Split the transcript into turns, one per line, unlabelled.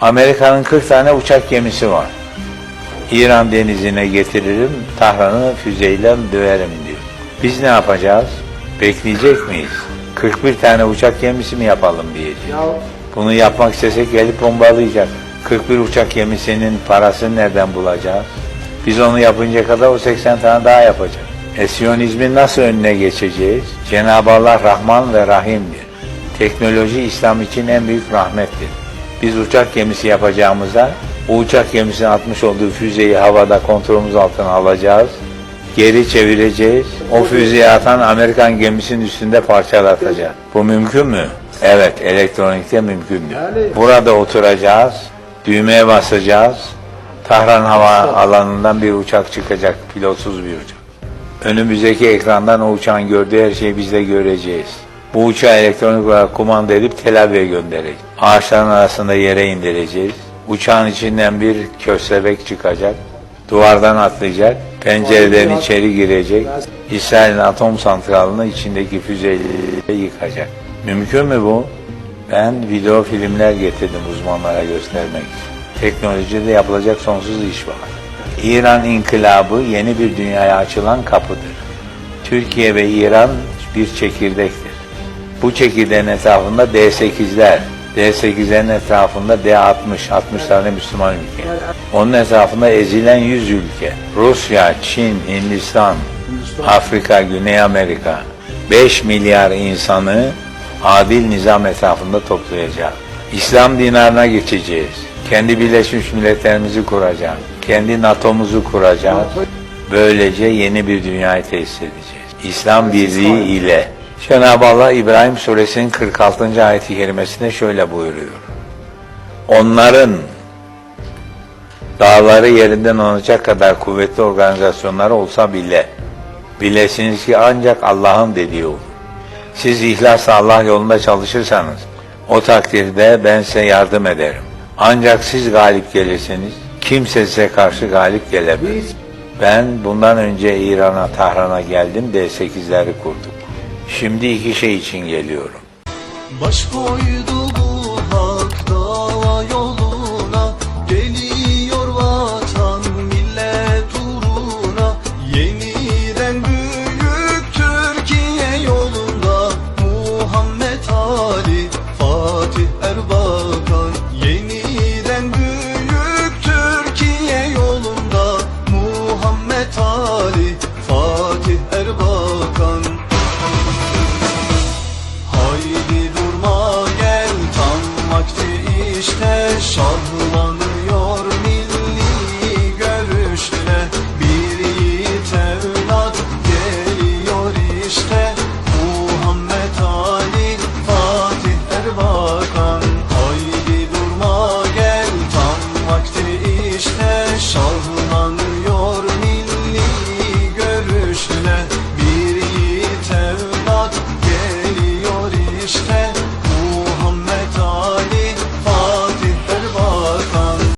Amerika'nın 40 tane uçak gemisi var. İran denizine getiririm, Tahran'ı füzeyle döverim diyor. Biz ne yapacağız? Bekleyecek miyiz? 41 tane uçak gemisi mi yapalım diyeceğiz.
Ya
Bunu yapmak istesek gelip bombalayacak. 41 uçak gemisinin parasını nereden bulacağız? Biz onu yapınca kadar o 80 tane daha yapacak. E Siyonizmin nasıl önüne geçeceğiz? Cenab-ı Allah Rahman ve Rahim'dir. Teknoloji İslam için en büyük rahmettir. Biz uçak gemisi yapacağımıza o uçak gemisinin atmış olduğu füzeyi havada kontrolümüz altına alacağız. Geri çevireceğiz. O füzeyi atan Amerikan gemisinin üstünde parçalatacağız. Bu mümkün mü? Evet, elektronikte mümkündür. Burada oturacağız, düğmeye basacağız. Tahran hava alanından bir uçak çıkacak, pilotsuz bir uçak. Önümüzdeki ekrandan o uçağın gördüğü her şeyi biz de göreceğiz. Bu uçağı elektronik olarak kumanda edip Tel Aviv'e göndereceğiz. Ağaçların arasında yere indireceğiz. Uçağın içinden bir köstebek çıkacak. Duvardan atlayacak. Pencereden içeri girecek. İsrail'in atom santralını içindeki füzeyle yıkacak. Mümkün mü bu? Ben video filmler getirdim uzmanlara göstermek için. Teknolojide yapılacak sonsuz iş var. İran inkılabı yeni bir dünyaya açılan kapıdır. Türkiye ve İran bir çekirdektir. Bu çekirdeğin etrafında D8'ler, D8'lerin etrafında D60, 60 tane Müslüman ülke. Onun etrafında ezilen 100 ülke. Rusya, Çin, Hindistan, Afrika, Güney Amerika. 5 milyar insanı adil nizam etrafında toplayacak. İslam dinarına geçeceğiz. Kendi Birleşmiş Milletlerimizi kuracağız. Kendi NATO'muzu kuracağız. Böylece yeni bir dünyayı tesis edeceğiz. İslam birliği ile. Cenab-ı Allah İbrahim suresinin 46. ayeti kerimesinde şöyle buyuruyor. Onların dağları yerinden alacak kadar kuvvetli organizasyonları olsa bile bilesiniz ki ancak Allah'ın dediği olur. Siz ihlasla Allah yolunda çalışırsanız o takdirde ben size yardım ederim. Ancak siz galip gelirseniz kimse size karşı galip gelemez. Ben bundan önce İran'a, Tahran'a geldim D8'leri kurduk. Şimdi iki şey için geliyorum.
Baş koydu bu hak dava yoluna. Geliyor vatan millet uğruna. Yeniden büyük Türkiye yolunda Muhammed Ali Fatih Erbakan. Yeniden büyük Türkiye yolunda. Muhammed Ali Fatih Erbakan Son